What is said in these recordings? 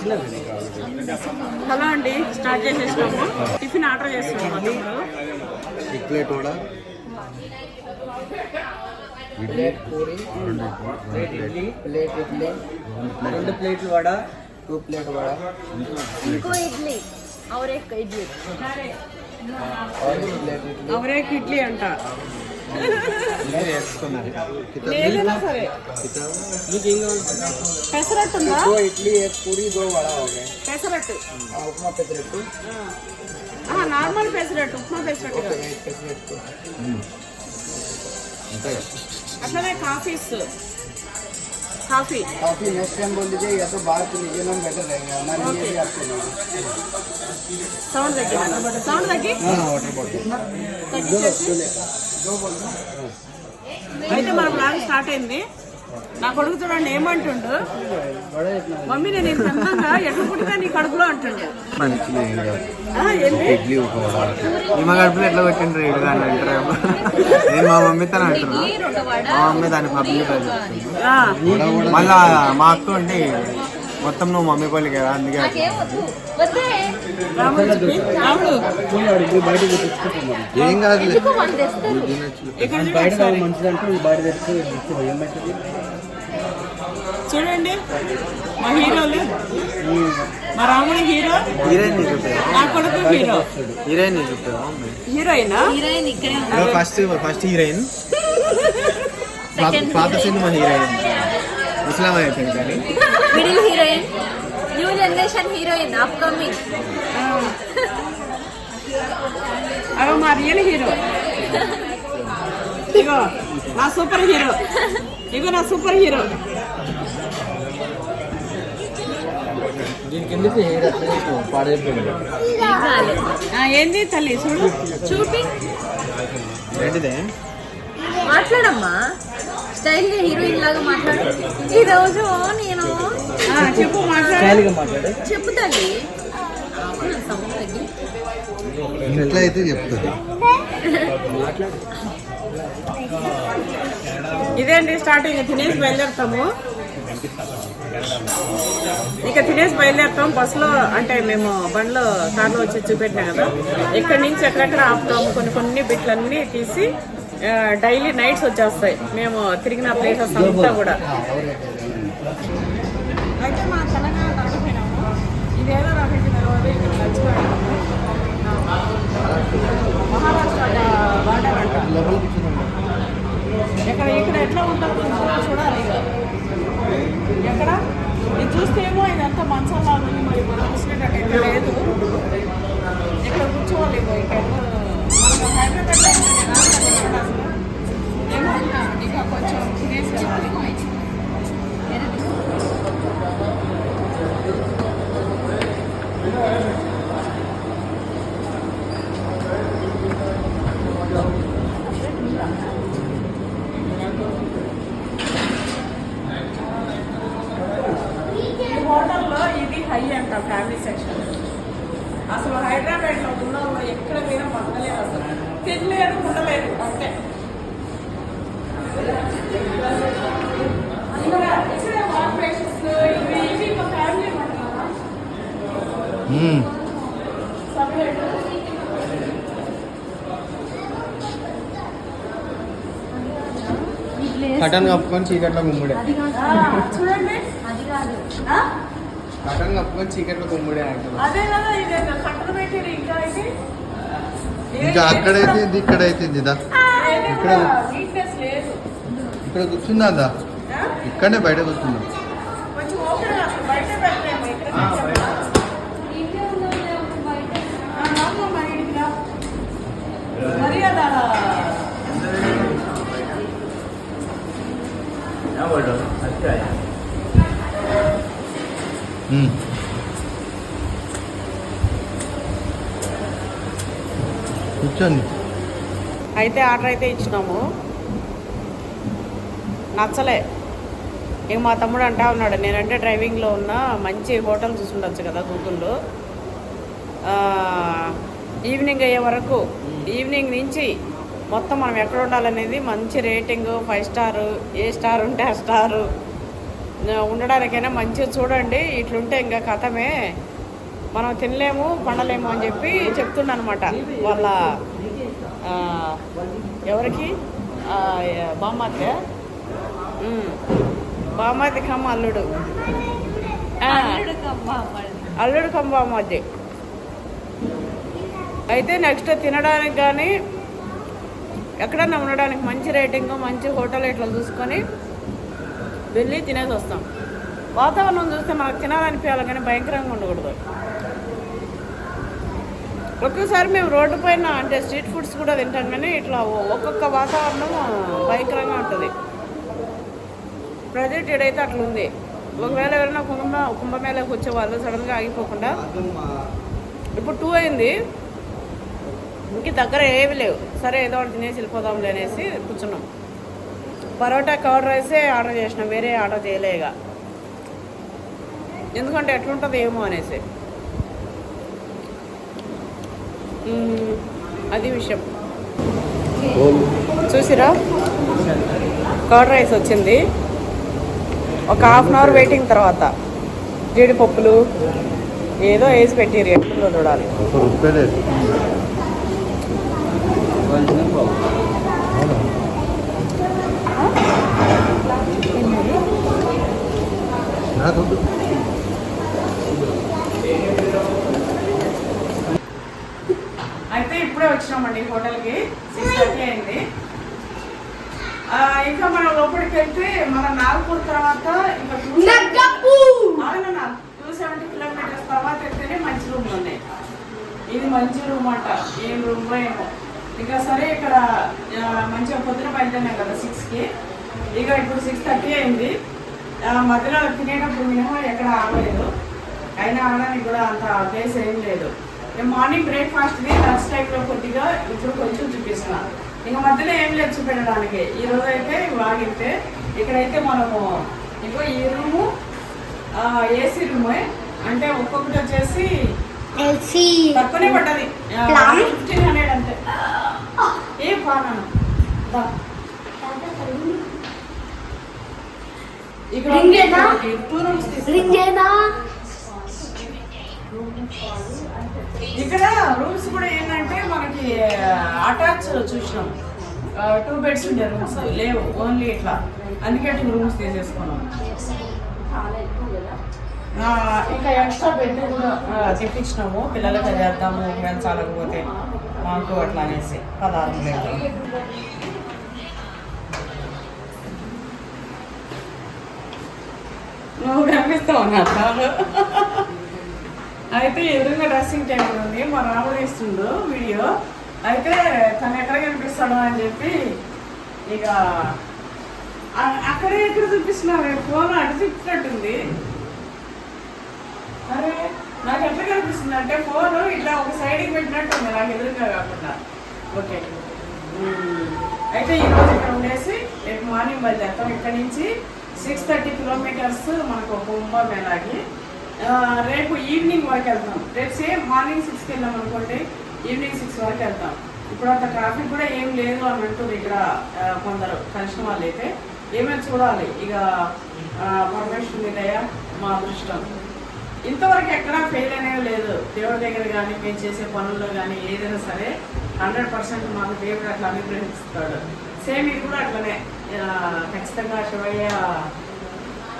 Hello అండి start చేసేసినాము. Tiffin order చేస్తున్నాము ప్లేట్ కూడా. Plate puri plate idli plate. రెండు ప్లేట్లు. Vada two plate vada. Idli. అవరేక్ ఇడ్లీ. అవరేక్ ఇడ్లీ అంట. कितना ఏదైనా సరే మీకు ఇంకా పెసరట్టు ఉందా दो इडली एक पूरी दो वड़ा हो गए పెసరట్టు हाँ, उपमा पेसरेट्टू నార్మల్ పెసరట్టు ఉప్మా పెసరట్టు కాదు एक पेसरेट्टू అట్లనే coffees coffee coffee next time बोल दीजिए या तो बाहर से लीजिए मैम बेटर रहेगा हमारे लिए भी आपके लिए సౌండ్ తగ్గి సౌండ్ తగ్గి हाँ वाटर बॉटल తగ్గించేసి అయితే మన బ్లాగ్ స్టార్ట్ అయింది. నా కొడుకు చూడండి ఏమంటుండు? మమ్మీ నేను ఇంత ఎట్లా పుట్టినా నీ కడుపులో అంటుండీ. మా కడుపులో ఎట్లా పెట్టిండ్రు? ఇడు అని అంటారు? మా మమ్మీ మమ్మీతో అంటున్నా మా మమ్మీ దాన్ని పబ్లిక్ మళ్ళా మా అక్క ఉంటే మొత్తం నువ్వు మమ్మీ పోలి కదా అందుకే ఏం కాదు బయట బయట తెచ్చి చూడండి. మా హీరోలు. మా రాముడు హీరో. హీరోయిన్ నా కొడుకు హీరో. హీరోయిన్ హీరోయినా హీరోయిన్ ఇక్కడే ఫస్ట్ ఫస్ట్ హీరోయిన్. పాత- పాత సినిమా హీరోయిన్. ముస్లాం అయిపోయింది కానీ. Middle heroine. New generation heroine upcoming అవి మా రియల్ హీరో. ఇగో నా సూపర్ హీరో. ఇగో నా సూపర్ హీరో. ఏంది తల్లి చూడు. చూపి. ఏంటిదే? మాట్లాడమ్మా. స్టైల్ హీరోయిన్ లాగా మాట్లాడు. ఈ రోజు నేను చెప్పు మాట్లాడు. స్టైల్గా మాట్లాడే. చెప్పు తల్లి. అవును, సౌండ్ తగ్గి. ఎట్లా అయితే చెప్తుంది. ఇదే అండి స్టార్టింగ్ తినేసి బయలుదేరుతాము. ఇక తినేసి బయలుదేరుతాం. బస్సులో అంటే మేము బండ్లో కార్లో వచ్చి చూపెట్టినా కదా. ఇక్కడి నుంచి ఎక్కడెక్కడ ఆపుతాము? కొన్ని కొన్ని బిట్లన్నీ తీసి డైలీ నైట్స్ వచ్చేస్తాయి. మేము తిరిగిన ప్లేసెస్ అంతా కూడా. అయితే మా తెలంగాణ దాటిపోయినాము ఇదేదో రాకండి తర్వాత ఇక్కడ మర్చిపోయాము మహారాష్ట్ర బార్డర్ అంట ఎక్కడ ఇక్కడ ఎట్లా ఉంటుందో కొంచెం చూడాలి ఇక ఎక్కడ ఇది చూస్తేమో ఇదంతా మంచంలా ఉంది మరి మనం చూసినట్టు ఇక్కడ లేదు ఇక్కడ కూర్చోవాలి ఇగో ఇక్కడ మనం హైదరాబాద్లో ఉంటే రాష్ట్రం ఎక్కడ అసలు? ఏమో ఇంకా కొంచెం తినేసి వెళ్ళాలి. ఈ హోటల్లో ఇది హై అంట ఫ్యామిలీ సెక్షన్ అసలు హైదరాబాద్లో ఉన్న వాళ్ళు ఎక్కడ మీద బతకలేరు అసలు తినలేరు ఉండలేరు అంతే ఇక్కడ ఇక్కడ వాటర్ ప్లేసెస్ ఇవి ఇవి ఒక ఫ్యామిలీ హోటల్ సపరేట్ కటన్ కప్పుకొని చీకట్లో గుమ్ముడే? కటన్ కప్పుకొని చీకట్లో గుమ్ముడే ఇంకా అక్కడైతే ఇది ఇక్కడైతే ఇది దా. ఇక్కడ ఇక్కడ కూర్చుందా? ఇక్కడనే బయట కూర్చుందా కొంచెం ఓపెన్ అసలు బయట పెట్టలేము ఇక్కడ ఇంకే ఉన్నది బయట మర్యాద ఉమ్. కూర్చోండి. అయితే ఆర్డర్ అయితే ఇచ్చినాము. నచ్చలే. ఇక మా తమ్ముడు అంటా ఉన్నాడు నేనంటే డ్రైవింగ్లో ఉన్న మంచి హోటల్ చూసుండొచ్చు కదా గూగుల్లో ఈవినింగ్ అయ్యే వరకు ఈవినింగ్ నుంచి మొత్తం మనం ఎక్కడ ఉండాలనేది మంచి రేటింగ్ ఫైవ్ స్టార్ ఏ స్టార్ ఉంటే ఆ స్టారు. ఉండడానికైనా మంచిగా చూడండి ఇట్లుంటే ఇంకా కథమే. మనం తినలేము పండలేము అని చెప్పి చెప్తుండనమాట. వాళ్ళ ఎవరికి? బామ్మత్య బామ్మతి కమ్మ అల్లుడు. అల్లుడు కమ్మ బామ్మద్ది అయితే నెక్స్ట్ తినడానికి కానీ ఎక్కడన్నా ఉండడానికి మంచి రేటింగ్ మంచి హోటల్ ఇట్లా చూసుకొని వెళ్ళి తినేసి వస్తాం. వాతావరణం చూస్తే మనకు తినాలనిపించాలి కానీ భయంకరంగా ఉండకూడదు. ఒక్కొక్కసారి మేము రోడ్డు పైన అంటే స్ట్రీట్ ఫుడ్స్ కూడా తింటాం కానీ ఇట్లా ఒక్కొక్క వాతావరణం భయంకరంగా ఉంటుంది. ప్రజెంట్ ఏడైతే అట్లా ఉంది ఒకవేళ ఎవరైనా కుంభ కుంభమేళకు వచ్చే వాళ్ళు సడన్గా ఆగిపోకుండా. ఇప్పుడు టూ అయింది. ఇంక దగ్గర ఏమి లేవు. సరే ఏదో ఒకటి తినేసి వెళ్ళిపోదాంలే అనేసి కూర్చున్నాం. పరోటా కవర్ రైసే ఆర్డర్ చేసినాం. వేరే ఆర్డర్ చేయలేక ఎందుకంటే ఎట్లుంటుంది ఏమో అనేసి మ్మ్, అది విషయం. చూసిరా? కర్డ్ రైస్ వచ్చింది. ఒక హాఫ్ అన్ అవర్ వెయిటింగ్ తర్వాత జీడిపప్పులు ఏదో వేసి పెట్టిరు ఎట్లుందో చూడాలి. నాకు వద్దు. అయితే ఇప్పుడే వచ్చినామండి హోటల్కి సిక్స్ థర్టీ అయింది. ఇంకా మనం లోపలికి వెళ్తే మన నాగపూర్ తర్వాత ఇంకా టూ సెవెంటీ కిలోమీటర్స్ తర్వాత వెళ్తేనే మంచి రూమ్లు ఉన్నాయి. ఇది మంచి రూమ్ అంట. ఏం రూమ్ ఏమో. ఇక సరే ఇక్కడ మంచిగా పొద్దున బయలుదేరినాం కదా సిక్స్కి ఇక ఇప్పుడు సిక్స్ థర్టీ అయింది. మధ్యలో తినేటప్పుడు మినిమం ఎక్కడ ఆగలేదు. అయినా ఆడడానికి కూడా అంత ప్లేస్ ఏం లేదు. ఇక మార్నింగ్ బ్రేక్ఫాస్ట్ది లంచ్ టైంలో కొద్దిగా ఇప్పుడు కొంచెం చూపిస్తున్నా. ఇంకా మధ్యలో ఏం లేదు చూపెట్టడానికి. ఈ రోజు అయితే వాగితే ఇక్కడైతే మనము ఇగో ఈ రూము ఏసీ రూమే. అంటే ఒక్కొక్కటి వచ్చేసి తక్కువనే పడ్డది? ఫిఫ్టీన్ హండ్రెడ్ అంతే. ఏ పానాను. ఇక్కడ? టూ రూమ్స్ ఏనా? ఇక్కడ రూమ్స్ కూడా ఏంటంటే మనకి అటాచ్ చూసినాం. టూ బెడ్స్ ఉండే రూమ్స్. లేవు ఓన్లీ ఇట్లా. అందుకే టూ రూమ్స్ తీసేసుకున్నాం. ఇంకా ఎక్స్ట్రా బెడ్ కూడా తెప్పించినాము. పిల్లలకి చేద్దాము ఫ్రెండ్స్ చాలకపోతే మాకు అట్లా అనేసి. పదహారు లేదు నువ్వు కనిపిస్తావు నా అయితే ఎదురుగా డ్రెస్సింగ్ టేబుల్ ఉంది మా రాముడు ఇస్తుండు వీడియో. అయితే తను ఎక్కడ కనిపిస్తాడు అని చెప్పి ఇక అక్కడే ఎక్కడ చూపిస్తున్నావు? ఫోన్ అటు తిప్పినట్టుంది. అరే నాకు ఎట్లా కనిపిస్తుంది అంటే ఫోన్ ఇట్లా ఒక సైడ్కి పెట్టినట్టుంది నాకు ఎదురుగా కాకుండా. ఓకే. అయితే ఈరోజు ఇక్కడ ఉండేసి రేపు మార్నింగ్ బయలుదేరుతాం. ఇక్కడ నుంచి సిక్స్ థర్టీ కిలోమీటర్స్ మనకు ఒక ఉంబా ఆ, రేపు ఈవినింగ్ వరకు వెళ్తాం. రేపు సేమ్ మార్నింగ్ సిక్స్కి వెళ్ళాం అనుకోండి ఈవినింగ్ సిక్స్ వరకు వెళ్తాం. ఇప్పుడు అంత ట్రాఫిక్ కూడా ఏం లేదు అని అంటుంది ఇక్కడ కొందరు కలిసిన వాళ్ళు అయితే ఏమైనా చూడాలి. ఇక పరమేశ్వరుని మీద మా అదృష్టం. ఇంతవరకు ఎక్కడా ఫెయిల్ అనేది లేదు. దేవుడి దగ్గర కానీ మేము చేసే పనుల్లో కానీ ఏదైనా సరే హండ్రెడ్ పర్సెంట్ మాకు దేవుడు అట్లా అనుగ్రహిస్తాడు. సేమ్ ఇది కూడా అట్లనే. ఖచ్చితంగా శివయ్య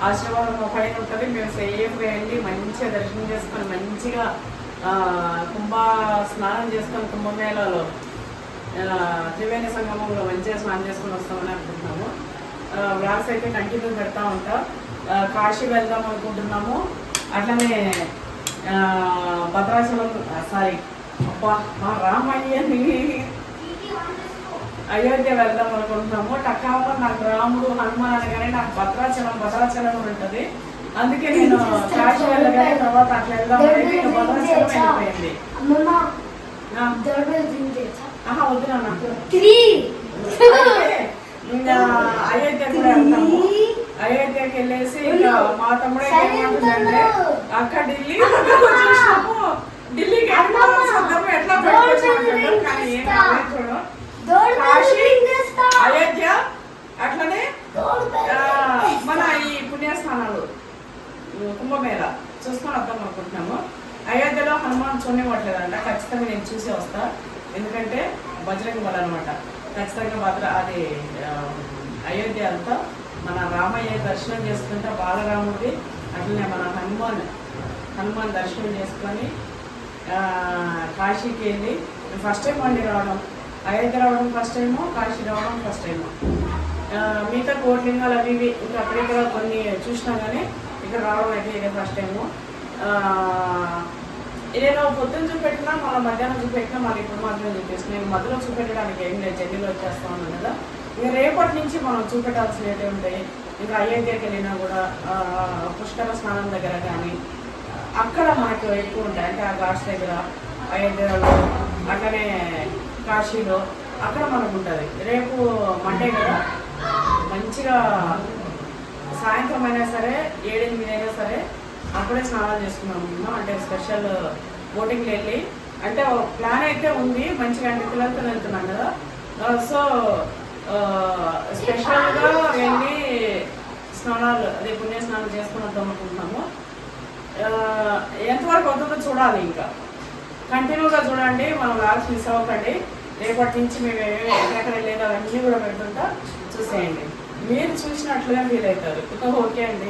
ఆశీర్వాదం మా పైన ఉంటుంది. మేము సేఫ్గా వెళ్ళి మంచిగా దర్శనం చేసుకొని మంచిగా కుంభ స్నానం చేసుకొని కుంభమేళాలో ఆ, త్రివేణి సంగమంలో మంచిగా స్నానం చేసుకొని వస్తామని అనుకుంటున్నాము. వ్లాగ్స్ అయితే కంటిన్యూ పెడతా ఉంటా. కాశీ వెళ్దాం అనుకుంటున్నాము. అట్లనే భద్రాచలం సారీ అబ్బా మా రామయ్యని అయోధ్య వెళ్దాం అనుకుంటున్నాము. టక్కామ నాకు రాముడు హనుమాన్ అనగానే నాకు భద్రాచలం భద్రాచలం ఉంటుంది. అందుకే నేను కాశీ వెళ్ళగానే తర్వాత అట్లా వెళ్దాం అనేది భద్రాచలం వెళ్ళిపోయింది. ఆహా వద్దు అయోధ్య కూడా వెళ్తాము. అయోధ్యకి వెళ్ళేసి ఇంకా మా తమ్ముడు ఏం ఏమంటుందంటే అక్క ఢిల్లీ ఢిల్లీకి ఎట్లా ఎట్లా పెట్టుకోవచ్చు కానీ ఏం చూడు. కాశీ అయోధ్య అట్లనే మన ఈ పుణ్యస్థానాలు కుంభమేళ చూసుకొని వద్దాం అనుకుంటున్నాము. అయోధ్యలో హనుమాన్ చూడనివ్వట్లేదంట ఖచ్చితంగా నేను చూసి వస్తా. ఎందుకంటే బజరంగ బల అనమాట ఖచ్చితంగా భద్ర అది అయోధ్య అంతా మన రామయ్య దర్శనం చేసుకుంటే బాలరాముడి అట్లనే మన హనుమాన్ హనుమాన్ దర్శనం చేసుకొని కాశీకి వెళ్ళి ఫస్ట్ టైం అండి రావడం. అయోధ్య రావడం ఫస్ట్ టైము కాశీ రావడం ఫస్ట్ టైము మిగతా కోట్లింగాలు అవి ఇవి ఇంకా అక్కడిక్కడ కొన్ని చూసినా కానీ ఇక్కడ రావడం అయితే ఇదే ఫస్ట్ టైము నేను పొద్దున్న చూపెట్టినా మళ్ళీ మధ్యాహ్నం చూపెట్టినా మళ్ళీ ఇప్పుడు మాత్రమే చూపిస్తున్నాను నేను మధ్యలో చూపెట్టడానికి ఏం లేదు జర్నీలో వచ్చేస్తా ఉన్నాను కదా. ఇంకా రేపటి నుంచి మనం చూపెట్టాల్సినవి ఉంటాయి. ఇంకా అయోధ్యకి వెళ్ళినా కూడా పుష్కర స్నానం దగ్గర కానీ అక్కడ మనకు ఎక్కువ ఉంటాయి. అంటే ఆ ఘాట్స్ దగ్గర అయోధ్యలో అట్లనే కాశీలో అక్కడ మనకు ఉంటుంది రేపు మండే కదా? మంచిగా సాయంత్రం అయినా సరే ఏడెనిమిది అయినా సరే అప్పుడే స్నానాలు చేసుకున్నాం అనుకుంటున్నాం అంటే స్పెషల్ బోటింగ్కి వెళ్ళి అంటే ప్లాన్ అయితే ఉంది. మంచిగా అంటే పిల్లలతో వెళ్తున్నాం కదా? సో స్పెషల్గా వెళ్ళి స్నానాలు అదే పుణ్య స్నానం చేసుకుని వద్దాం అనుకుంటున్నాము ఎంతవరకు అవుతుందో చూడాలి ఇంకా. కంటిన్యూగా చూడండి మనం వ్యాల్స్ మిస్ అవ్వకండి రేపటి నుంచి మేము ఏమేమి ఎక్కడెక్కడ వెళ్ళేది అవన్నీ కూడా పెడుతుంటా చూసేయండి. మీరు చూసినట్లుగా ఫీల్ అవుతారు. ఓకే అండి.